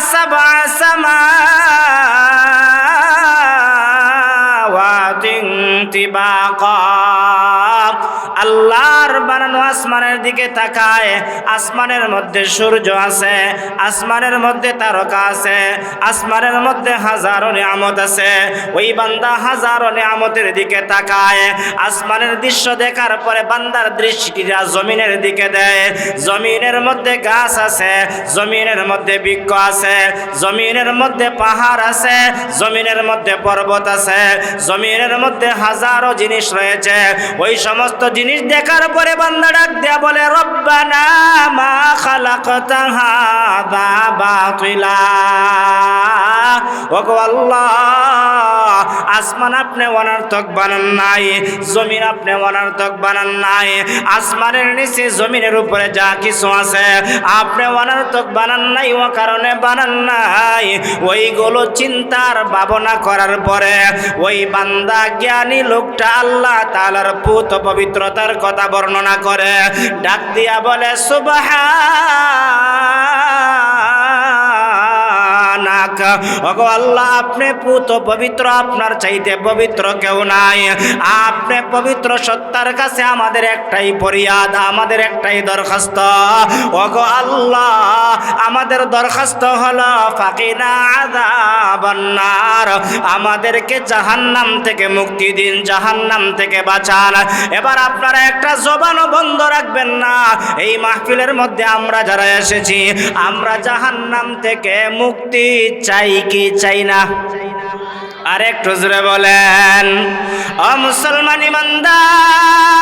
سبع سماوات طباقا আল্লাহর বানানো আসমানের দিকে তাকায়। আসমানের মধ্যে সূর্য আছে, আসমানের মধ্যে তারকা আছে, আসমানের মধ্যে হাজারো নিয়ামত আছে। ওই বান্দা হাজারো নিয়ামতের দিকে তাকায়। আসমানের দৃশ্য দেখার পরে বান্দার দৃষ্টিটা জমিনের দিকে দেয়। জমিনের মধ্যে গাছ আছে, জমিনের মধ্যে বৃক্ষ আছে, জমিনের মধ্যে পাহাড় আছে, জমিনের মধ্যে পর্বত আছে, জমিনের মধ্যে হাজারো জিনিস রয়েছে। ওই সমস্ত জিনিস দেখার পরে বান্দা ডাক দেয়া বলে রব্বানা মা খালাকতা বাবা বাতিলা আসমান আপনি অনার্থক বানান নাই, জমিন আপনি অনার্থক বানান নাই, আসমানের নিচে জমিনের উপরে যা কিছু আছে আপনি অনার্থক বানান নাই, ও কারণে বানান নাই। ওইগুলো চিন্তার ভাবনা করার পরে ওই বান্দা জ্ঞানী লোকটা আল্লাহ তালার পুত পবিত্রতার কথা বর্ণনা করে, ডাক দিয়া বলে সুবাহ সুবহানাক ওগো আল্লাহ, আপনি পুত, পবিত্র, আপনার চাইতে পবিত্র কেউ নাই। আপনি পবিত্র সত্তার কাছে আমাদের একটাই ফরিয়াদ, আমাদের একটাই দরখাস্ত। ওগো আল্লাহ, আমাদের দরখাস্ত হলো, ফাকিনা আযাবান্নার। আমাদেরকে জাহান্নাম থেকে মুক্তি দিন, জাহান্নাম থেকে বাঁচান। এবার আপনারা একটা জবানও বন্ধ রাখবেন না। এই মাহফিলের মধ্যে আমরা যারা এসেছি, আমরা জাহান্নাম থেকে মুক্তি চাই কি চাই না? আরেক জোরে বলেন অ মুসলমান ইমানদার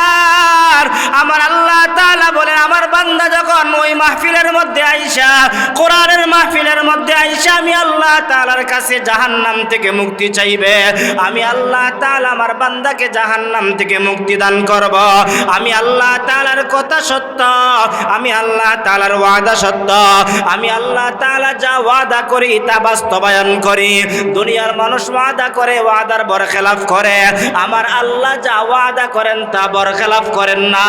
আমার আল্লাহ তাআলা বলেন, আমার বান্দা যখন ওই মাহফিলের মধ্যে আইসা, কোরআনের মাহফিলের মধ্যে আইসা, আমি আল্লাহ তাআলার কাছে জাহান্নাম থেকে মুক্তি চাইবে। আমি আল্লাহ তাআলা আমার বান্দাকে জাহান্নাম থেকে মুক্তি দান করব। আমি আল্লাহ তাআলার কথা সত্য। আমি আল্লাহ তাআলার ওয়াদা সত্য। আমি আল্লাহ তাআলা যা ওয়াদা করি, তা বাস্তবায়ন করি। দুনিয়ার মানুষ ওয়াদা করে, ওয়াদার বরখেলাফ করে। আমার আল্লাহ যা ওয়াদা করেন, তা বরখেলাফ করেন না।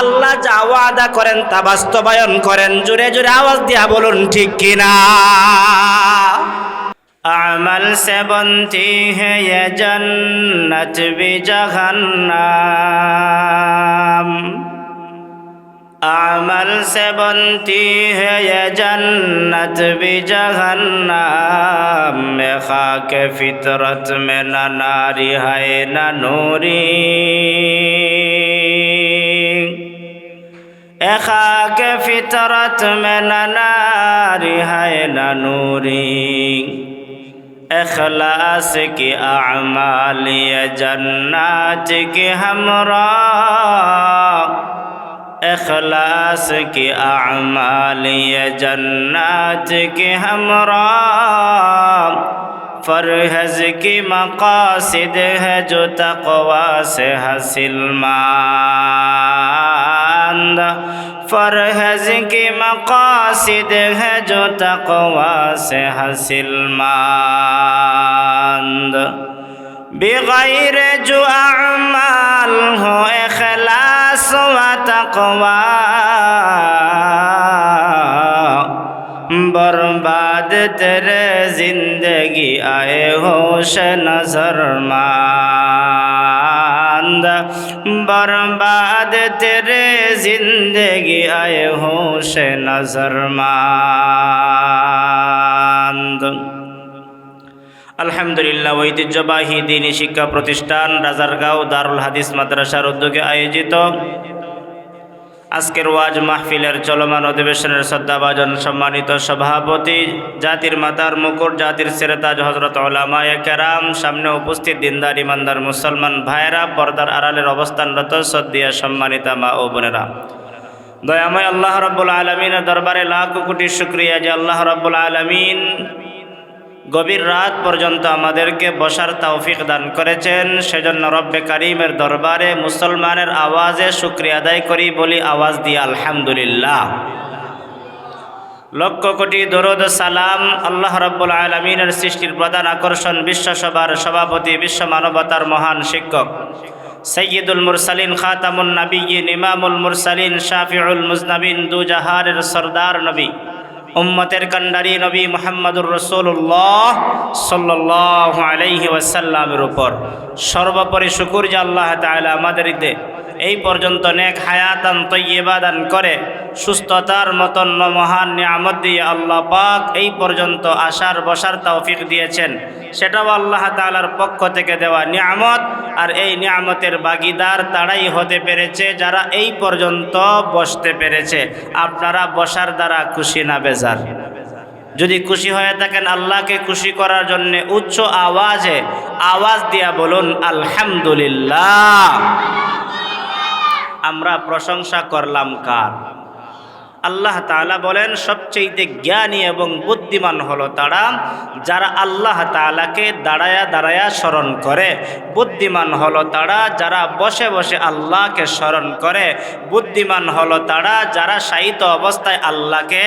আল্লাহ যা ওয়াদা করেন তা বাস্তবায়ন করেন। জোরে জোরে আওয়াজ দিয়া বলুন, ঠিক কিনা? আমল সে বন্তি হে জন্নত বি আমল সে বন্তি হে জন্নত বি জঘন্নাম মে খাক ফিতরত মে না নারী হায় না নূরী। এখাকে ফিতরত মেলানারি হায় নানুরি এখলাস কি আমালিয় জন্নাত কি হামরা? এখলাস কি আমালিয় জন্নাত কি হামরা? ফরহজ কি মকাসিদ হ্যা জো তকওয়া সে মা। بندہ فرحز کی مقاصد ہے جو تقوا سے حاصل ماند بغیر جو اعمال ہو اخلاص و تقوا برباد تیرے زندگی آئے ہوش نظر ماند বান্দা, বরবাদ তেরে জিন্দগি আয় হোশ নজর মান্দ। আলহামদুলিল্লাহ, ঐতিহ্যবাহী দিনী শিক্ষা প্রতিষ্ঠান রাজারগাঁও দারুল হাদিস মাদ্রাসার উদ্যোগে আয়োজিত আজকের ওয়াজ মাহফিলের চলমান অধিবেশনের শ্রদ্ধাভাজন সম্মানিত সভাপতি, জাতির মাতার মুকুট, জাতির সেরেতাজ হজরত ওলামায় কেরাম, সামনে উপস্থিত দিনদার, ইমানদার মুসলমান ভাইরা পর্দার আড়ালের অবস্থানরত সদ্দিয়া সম্মানিতা মা ও বোনেরা। দয়াময় আল্লাহ রব্বুল আলমিনের দরবারে লাখ কোটি শুক্রিয়া যে আল্লাহ রব্বুল আলমিন গভীর রাত পর্যন্ত আমাদেরকে বসার তৌফিক দান করেছেন। সেজন্য রব্বে করিমের দরবারে মুসলমানের আওয়াজে শুক্রিয়া আদায় করি, বলি আওয়াজ দিয়ে আলহামদুলিল্লাহ। লক্ষ কোটি দরদ সালাম আল্লাহ রব্বুল আলমিনের সৃষ্টির প্রধান আকর্ষণ বিশ্বসভার সভাপতি, বিশ্ব মানবতার মহান শিক্ষক। সৈয়দুল মুরসালিন, খাতামুন নবীন ইমামুল মুরসালিন, শাফিউল মুজনবিন, দু জাহারের সর্দার নবী। উম্মতের কান্ডারি নবী মোহাম্মদুর রসুল্লাহ সাল্লাহ আলাইহি ওয়াসাল্লামের উপর। সর্বোপরি শুকুর যে আল্লাহ তালা আমাদেরকে এই পর্যন্ত নেক হায়াতান তৈবা দান করে। সুস্থতার মতন মহান নিয়ামত দিয়ে আল্লাহ পাক এই পর্যন্ত আসার বসার তৌফিক দিয়েছেন। সেটাও আল্লাহ তাআলার পক্ষ থেকে দেওয়া নিয়ামত। আর এই নিয়ামতের বাগিদার তারাই হতে পেরেছে, যারা এই পর্যন্ত বসতে পেরেছে। আপনারা বসার দ্বারা খুশি না বেজার। যদি খুশি হয়ে থাকেন আল্লাহকে খুশি করার জন্য উচ্চ আওয়াজে আওয়াজ দিয়া বলুন, আলহামদুলিল্লাহ। আমরা প্রশংসা করলাম কার? আল্লাহ তাআলা বলেন সবচেয়ে জ্ঞানী এবং বুদ্ধিমান হলো তারা যারা আল্লাহ তাআলাকে দাঁড়ায়া দাঁড়ায়া স্মরণ করে। বুদ্ধিমান হলো তারা যারা বসে বসে আল্লাহকে স্মরণ করে। বুদ্ধিমান হলো তারা যারা সাহিত অবস্থায় আল্লাহকে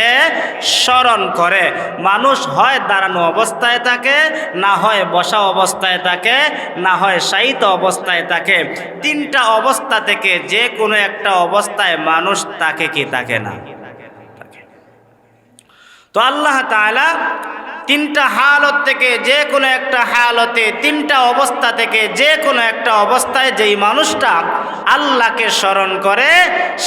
স্মরণ করে। মানুষ হয় দাঁড়ানো অবস্থায় থাকে, না হয় বসা অবস্থায় থাকে, না হয় সাহিত অবস্থায় থাকে। তিনটা অবস্থা থেকে যে কোনো একটা অবস্থায় মানুষ তাকে কি থাকে না। তো আল্লাহ তাআলা তিনটা হালত থেকে যে কোনো একটা হালতে, তিনটা অবস্থা থেকে যে কোনো একটা অবস্থায় যেই মানুষটা আল্লাহকে স্মরণ করে,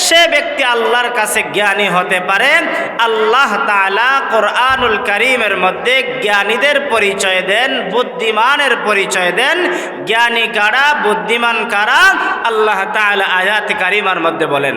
সে ব্যক্তি আল্লাহর কাছে জ্ঞানী হতে পারে। আল্লাহ তাআলা কোরআনুল করিমের মধ্যে জ্ঞানীদের পরিচয় দেন, বুদ্ধিমানের পরিচয় দেন। জ্ঞানী কারা, বুদ্ধিমান কারা? আল্লাহ তাআলা আয়াত কারিমার মধ্যে বলেন।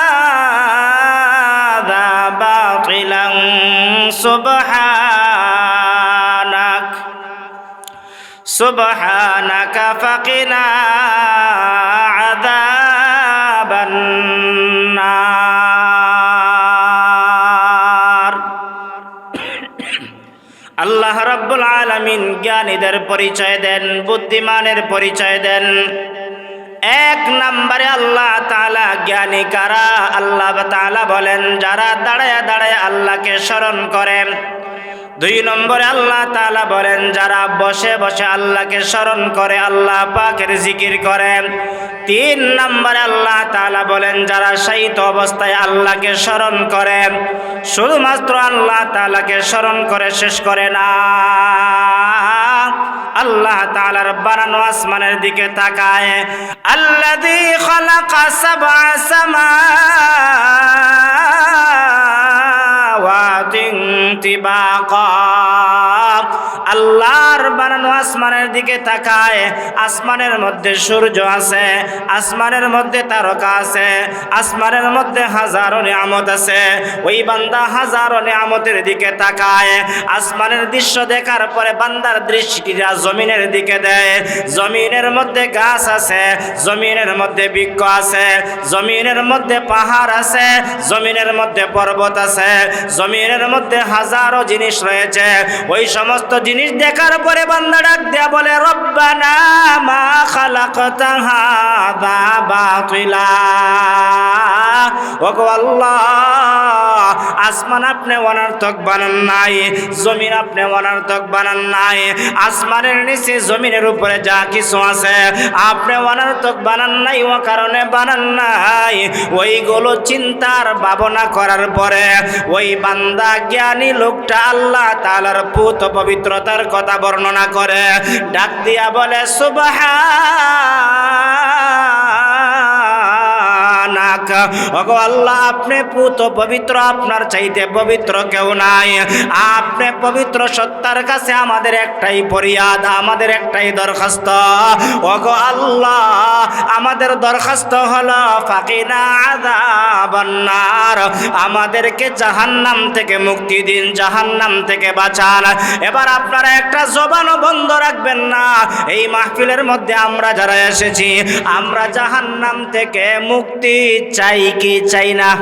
সুবহানাক সুবহানাক ফাকিনা আযাবান আল্লাহ রাব্বুল আলামিন জ্ঞানীদের পরিচয় দেন বুদ্ধিমানের পরিচয় দেন। এক নম্বরে আল্লাহ তালা জ্ঞানী কারা? আল্লাহ তাআলা বলেন, যারা দাঁড়ায় দাঁড়ায় আল্লাহকে স্মরণ করেন দুই নম্বরে আল্লাহ তালা বলেন, যারা বসে বসে আল্লাহকে স্মরণ করে, আল্লাহ পাকের জিকির করেন তিন নম্বরে আল্লাহ তালা বলেন, যারা শায়িত অবস্থায় আল্লাহকে স্মরণ করেন শুধুমাত্র আল্লাহ তালাকে স্মরণ করে শেষ করে না। আল্লাহ তাআলার বানানো আসমানের দিকে তাকায় আল্লাযী খালাকা সাবআ সামাওয়াতিন তিবাকা। আল্লাহর বানানো আসমানের দিকে তাকায়, আসমানের মধ্যে সূর্য আছে, আসমানের মধ্যে তারকা আছে, আসমানের মধ্যে হাজারো নিয়ামত আছে। ওই বান্দা হাজারো নিয়ামতের দিকে তাকায়, আসমানের দৃশ্য দেখার পরে বান্দার দৃষ্টিটা জমিনের দিকে দেয়। জমিনের মধ্যে গাছ আছে, জমিনের মধ্যে বৃক্ষ আছে, জমিনের মধ্যে পাহাড় আছে, জমিনের মধ্যে পর্বত আছে, জমিনের মধ্যে হাজারো জিনিস রয়েছে। ওই সমস্ত জিনিস দেখার পরে বান্দা ডাক দেয়া বলে রব্বানা মা খালাকতা হাদা তুইলা ওগো আল্লাহ। আসমান আপনি অনার্থক বানান নাই, জমিন আপনি অনার্থক বানান নাই, আসমানের নিচে জমিনের উপরে যা কিছু আছে আপনি অনার্থক বানান নাই, ও কারণে বানান নাই। ওইগুলো চিন্তার ভাবনা করার পরে ওই বান্দা জ্ঞানী লোকটা আল্লাহ তালার পুত পবিত্রতার কথা বর্ণনা করে, ডাক দিয়া বলে সুবহানাক ওগো আল্লাহ, আপনি পুত, পবিত্র, আপনার চাইতে পবিত্র কেউ নাই। আপনি পবিত্র সত্তার কাছে আমাদের একটাই ফরিয়াদ, আমাদের একটাই দরখাস্ত। ওগো আল্লাহ, আমাদের দরখাস্ত হলো ফাকিনা আযাবান্নার। আমাদেরকে জাহান্নাম থেকে মুক্তি দিন, জাহান্নাম থেকে বাঁচান। এবার আপনারা একটা জবানও বন্ধ রাখবেন না। এই মাহফিলের মধ্যে আমরা যারা এসেছি, আমরা জাহান্নাম থেকে মুক্তি চাই কি চাই না?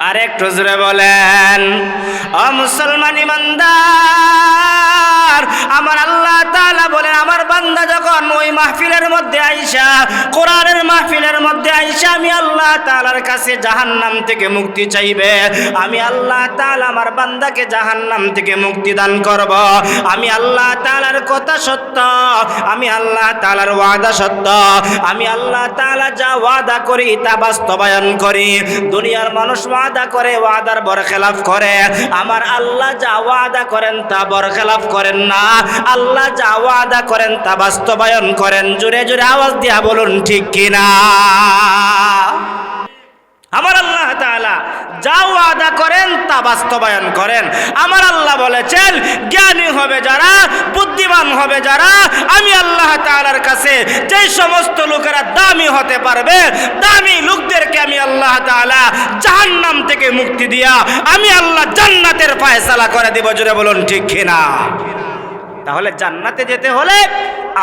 আরেকটু জোরে বলেন অ মুসলমান ইমানদার আমার আল্লাহ তাআলা মাহফিলের মধ্যে আইসা, কোরআনের মাহফিলের মধ্যে আইসা আমি আল্লাহ তাআলার কাছে জাহান্নাম থেকে মুক্তি চাইবে। আমি আল্লাহ তাআলা আমার বান্দাকে জাহান্নাম থেকে মুক্তি দান করব। আমি আল্লাহ তাআলার কথা সত্য, আমি আল্লাহ তাআলার ওয়াদা সত্য, আমি আল্লাহ তাআলা যা ওয়াদা করি তা বাস্তবায়ন করি। দুনিয়ার মানুষ ওয়াদা করে, ওয়াদার বরখেলাফ করে। আমার আল্লাহ যা ওয়াদা করেন তা বরখেলাফ করেন না। আল্লাহ যা ওয়াদা করেন তা বাস্তবায়ন করেন। জুড়ে জোরে আওয়াজ দিয়া বলুন, ঠিক কিনা? আমার আল্লাহ তাআলা যা ওয়াদা করেন, তা বাস্তবায়ন করেন। আমার আল্লাহ বলেছেন, জ্ঞানী হবে যারা, বুদ্ধিমান হবে যারা, আমি আল্লাহ তাআলার কাছে যে সমস্ত লোকেরা দামি হতে পারবে, দামি লোকদেরকে আমি আল্লাহ তাআলা জাহান্নাম থেকে মুক্তি দিয়া, আমি আল্লাহ জান্নাতের ফায়সালা করে দেব, জোরে বলুন, ঠিক কিনা? তাহলে জান্নাতে যেতে হলে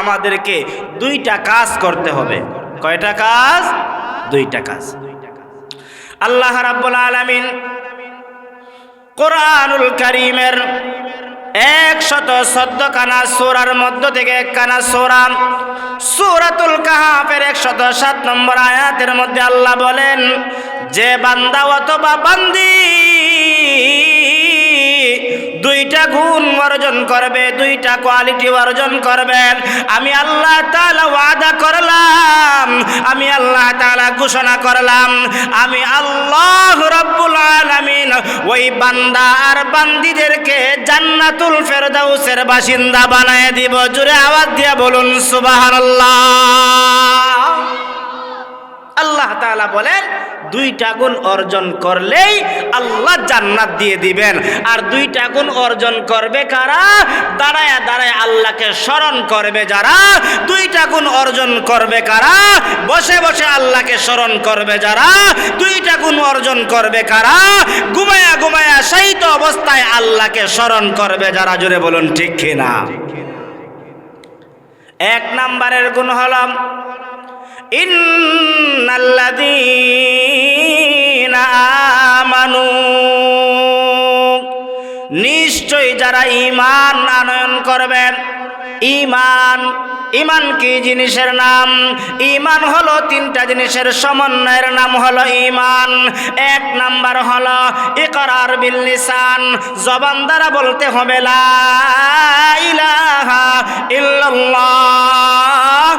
আমাদেরকে দুইটা কাজ করতে হবে। কয়টা কাজ? দুইটা কাজ। আল্লাহ রাব্বুল আলামিন কোরআনুল কারীমের একশত চোদ্দ কানা সোরার মধ্য থেকে এক কানা সোরা, সুরাতুল কাহাফের একশত সাত নম্বর আয়াতের মধ্যে আল্লাহ বলেন, যে বান্দা অথবা বান্দি দুইটা গুণ অর্জন করবে, দুইটা কোয়ালিটি অর্জন করবে। আমি আল্লাহ তালা ওয়াদা করলাম, আমি আল্লাহ তালা ঘোষণা করলাম, আমি আল্লাহ রাব্বুল আলামিন ওই বান্দা আর বান্দিদেরকে জান্নাতুল ফেরদাউসের বাসিন্দা বানায় দিব। জুড়ে আওয়াজ দিয়ে বলুন, সুবহানাল্লাহ। আল্লাহ তাআলা বলেন, দুইটা গুণ অর্জন করলেই আল্লাহ জান্নাত দিয়ে দিবেন। আর দুইটা গুণ অর্জন করবে কারা? দাঁড়ায় দাঁড়ায় আল্লাহকে স্মরণ করবে যারা। দুইটা গুণ অর্জন করবে কারা? বসে বসে আল্লাহকে স্মরণ করবে যারা। দুইটা গুণ অর্জন করবে কারা? ঘুমায়া ঘুমায়া সাহিত অবস্থায় আল্লাহকে স্মরণ করবে যারা। জুড়ে বলুন, ঠিক কিনা? এক নাম্বারের গুণ হলাম আমানু। নিশ্চয় যারা ইমান আনয়ন করবেন ইমান ইমান কি জিনিসের নাম? ইমান হলো তিনটা জিনিসের সমন্বয়ের নাম হলো ইমান এক নাম্বার হলো ইকরার বিল লিসান, জবান দ্বারা বলতে হবে ইল্লাল্লাহ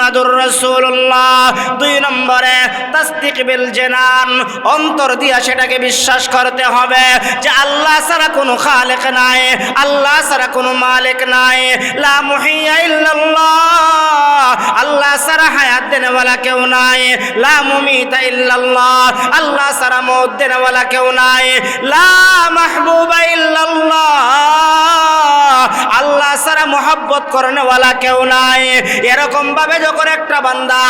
মুহাম্মাদুর রাসূলুল্লাহ। দুই নম্বরে তাসদিক বিল জানান। অন্তর দিয়া সেটাকে বিশ্বাস করতে হবে যে আল্লাহ ছাড়া কোনো খালেক নাই, আল্লাহ ছাড়া কোনো মালিক নাই। লা মুহিয়া ইল্লাল্লাহ। আল্লাহ ছাড়া হায়াত দেনেওয়ালা কেউ নাই। লা মুমিতা ইল্লাল্লাহ। আল্লাহ ছাড়া মৌত দেনেওয়ালা কেউ নাই। লা মাহবুবা ইল্লাল্লাহ। আল্লাহ ছাড়া মোহাব্বত করেনেওয়ালা কেউ নাই। এরকম ভাবে যখন একটা বান্দা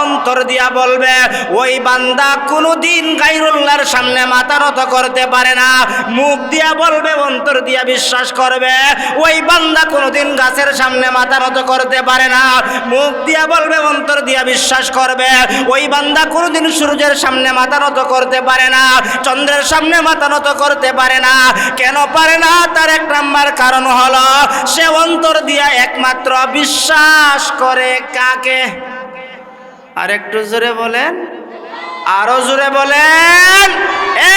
অন্তর দিয়া বলবে, ওই বান্দা কোনোদিন গাইরুল্লাহর সামনে মাথা নত করতে পারে না। মুখ দিয়া বলবে, অন্তর দিয়া বিশ্বাস করবে, ওই বান্দা কোনোদিন গাছের সামনে মাথা নত করতে পারে না। মুখ দিয়া বলবে, অন্তর দিয়া বিশ্বাস করবে, ওই বান্দা কোনোদিন সূর্যের সামনে মাথা নত করতে পারে না, চন্দ্রের সামনে মাথা নত করতে পারে না। কেন পারে না? তার এক নাম্বার কারণ হলো, সে অন্তর দিয়া একমাত্র বিশ্বাস করে কাকে? আর একটু জোরে বলেন। আরও জোরে বলেন।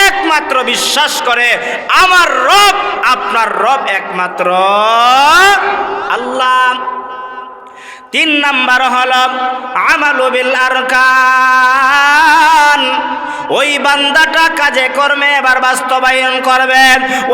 একমাত্র বিশ্বাস করে আমার রব, আপনার রব একমাত্র আল্লাহ। তিন নাম্বার হল আমাল আরকান। ওই বান্দাটা কাজে কর্মে এবার বাস্তবায়ন করবে,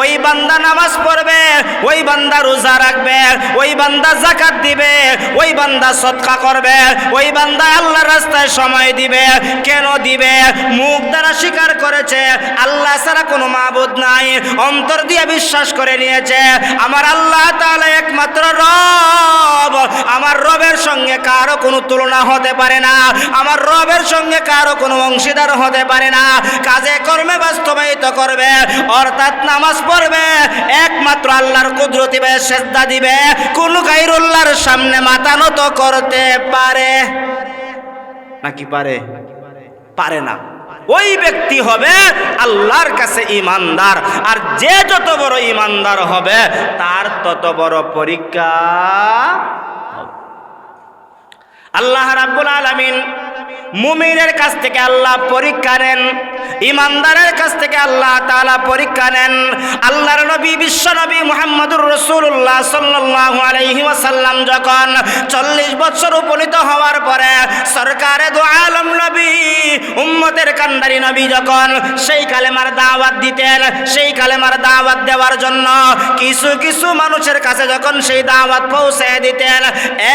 ওই বান্দা নামাজ পড়বে, ওই বান্দা রোজা রাখবে, ওই বান্দা জাকাত দিবে, ওই বান্দা সৎকা করবে, ওই বান্দা আল্লাহর রাস্তায় সময় দিবে, কেন দিবে? মুখ দ্বারা স্বীকার করেছে, আল্লাহ ছাড়া কোনো মাবুদ নাই, অন্তর দিয়ে বিশ্বাস করে নিয়েছে, আমার আল্লাহ তাআলা একমাত্র রব, আমার রবের সঙ্গে কারও কোনো তুলনা হতে পারে না। আমার রবের সঙ্গে কারও কোনো অংশীদার হতে পারে না। কাজে কর্মে বাস্তবায়িত করবে, অর্থাৎ নামাজ পড়বে, একমাত্র আল্লাহর কুদরত দিবে সেজদা দিবে, কোন গাইরুল্লাহর সামনে মাথা নত করতে পারে? নাকি পারে? পারে না। ওই ব্যক্তি হবে আল্লাহর কাছে ইমানদার, আর যে যত বড় ইমানদার হবে, তার তত বড় পরীক্ষা। আল্লাহ রাব্বুল আলামিন মুমিনের কাছ থেকে আল্লাহ পরীক্ষা নেন, ইমানদারের কাছ থেকে আল্লাহ তাআলা পরীক্ষা নেন। আল্লাহর নবী, বিশ্ব নবী মুহাম্মদুর রাসূলুল্লাহ সাল্লাল্লাহু আলাইহি ওয়াসাল্লাম যখন 40 বছর উপনীত হওয়ার পরে সরকারে দু আলম নবী উম্মতের কান্ডারি নবী যখন সেই কালেমার দাওয়াত দিতেন, সেই কালেমার দাওয়াত দেওয়ার জন্য কিছু কিছু মানুষের কাছে যখন সেই দাওয়াত পৌঁছে দিতেন,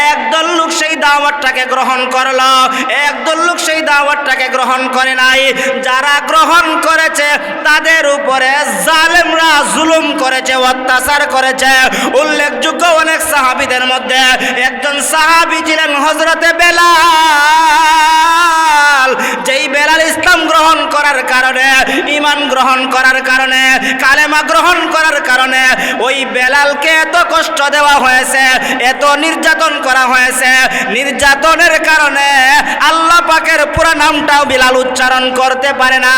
একদল লোক সেই দাওয়াতটাকে গ্রহণ করল। একদল লোক সেই দাওয়াতটাকে গ্রহণ করে নাই। যারা গ্রহণ করেছে, তাদের উপরে জালেমরা জুলুম করেছে, অত্যাচার করেছে। উল্লেখযোগ্য অনেক সাহাবিদের মধ্যে একজন সাহাবি ছিলেন হজরতে বেলাল। যেই বেলাল ইসলাম গ্রহণ করার কারণে ইমান গ্রহণ করার কারণে, কালেমা গ্রহণ করার কারণে, ওই বেলালকে এত কষ্ট দেওয়া হয়েছে, এত নির্যাতন করা হয়েছে। নির্যাতনের কারণে আল্লাহ পাকের পুরো নামটাও বিলাল উচ্চারণ করতে পারে না।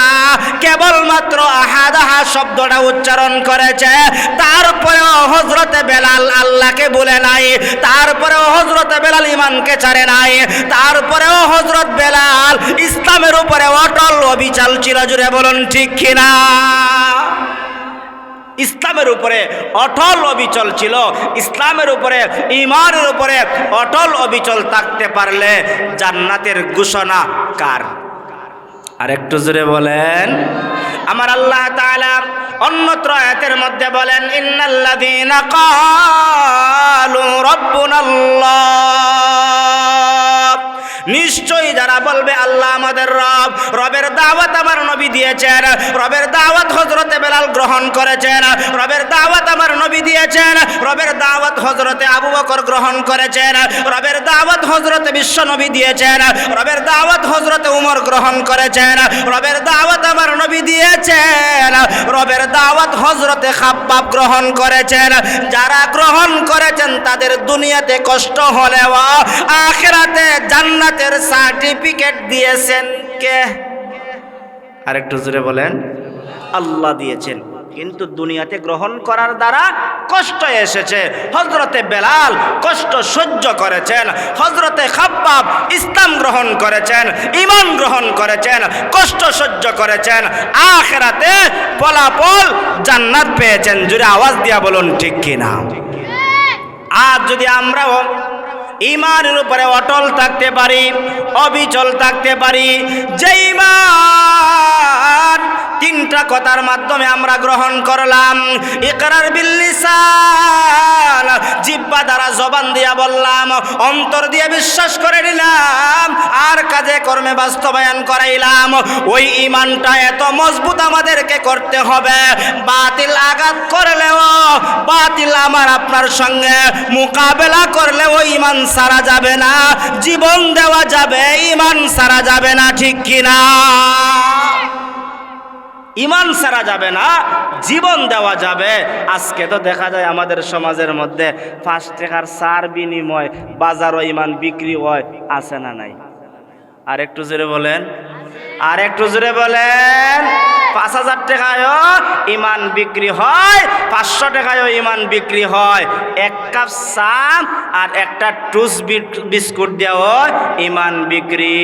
কেবলমাত্র আহাদ আহা শব্দটা উচ্চারণ করেছে। তারপরেও হজরতে বেলাল আল্লাহকে বলে নাই। তারপরেও হজরতে বেলাল ইমানকে ছাড়ে নাই। তারপরেও হজরত বেলাল ইসলামের উপরে অটল অবিচাল জুড়ে বলুন, ঠিক কিনা? ইসলামের উপরে অটল অবিচল ছিল, ইসলামের উপরে, ইমানের উপরে অটল অবিচল থাকতে পারলে জান্নাতের ঘোষণা কার? আর একটু জোরে বলেন। আমার আল্লাহ অন্যত্র আয়াতের মধ্যে বলেন, ইন্নাল্লাযীনা ক্বালু রাব্বুনাল্লাহ। যারা বলবে, আল্লাহ আমাদের রব, রবের দাওয়াত আমার নবী দিয়েছেন, রবের দাওয়াত হজরতে বেলাল গ্রহণ করেছেন, রবের দাওয়াত আমার নবী দিয়েছেন, রবের দাওয়াত হজরতে আবু বকর গ্রহণ করেছেন, রবের দাওয়াত হজরতে বিশ্ব নবী দিয়েছেন, রবের দাওয়াত হজরতে উমর গ্রহণ করেছেন, রবের দাওয়াত আমার নবী দিয়েছেন, রবের দাওয়াত হজরতে খাব্বাব গ্রহণ করেছেন, যারা গ্রহণ করেছেন তাদের দুনিয়াতে কষ্ট হলেও আখেরাতে জান্নাতের সার্টিফিকেট দিয়েছেন কে? আর একটু জোরে বলেন আল্লাহ দিয়েছেন। কিন্তু দুনিয়াতে গ্রহণ করার দ্বারা কষ্ট এসেছে। হজরতে বেলাল কষ্ট সহ্য করেছেন। হজরতে খাব্বাব ইসলাম গ্রহণ করেছেন ইমান গ্রহণ করেছেন কষ্ট সহ্য করেছেন। আখেরাতে ফলাফল জান্নাত পেয়েছেন। জুড়ে আওয়াজ দিয়া বলুন ঠিক কিনা? আর যদি আমরাও ইমানের উপরে অটল থাকতে পারি, অবিচল থাকতে পারি। যে ইমান তিনটা কথার মাধ্যমে আমরা গ্রহণ করলাম। ইকরার বিল্লিসান জিব্বা দ্বারা জবান দিয়া বললাম, অন্তর দিয়ে বিশ্বাস করে নিলাম, আর কাজে কর্মে বাস্তবায়ন করাইলাম। ওই ইমানটা এত মজবুত আমাদেরকে করতে হবে। বাতিল আঘাত করলেও, বাতিল আমার আপনার সঙ্গে মোকাবেলা করলে ওই ইমান সারা যাবে না, জীবন দেওয়া যাবে ইমান সারা যাবে না, ঠিক কিনা? ইমান সারা যাবে না, জীবন দেওয়া যাবে। আজকে তো দেখা যায় আমাদের সমাজের মধ্যে পাঁচ টাকার সার বিনিময়, বাজারও ইমান বিক্রি হয়, আছে না নাই? আর একটু জোরে বলেন। আর একটু জোরে বলেন, পাঁচ হাজার টাকায়ও ইমান বিক্রি হয়, পাঁচশো টাকায়ও ইমান বিক্রি হয়। এক কাপ চা আর একটা টুস বিস্কুট দেওয়া ইমান বিক্রি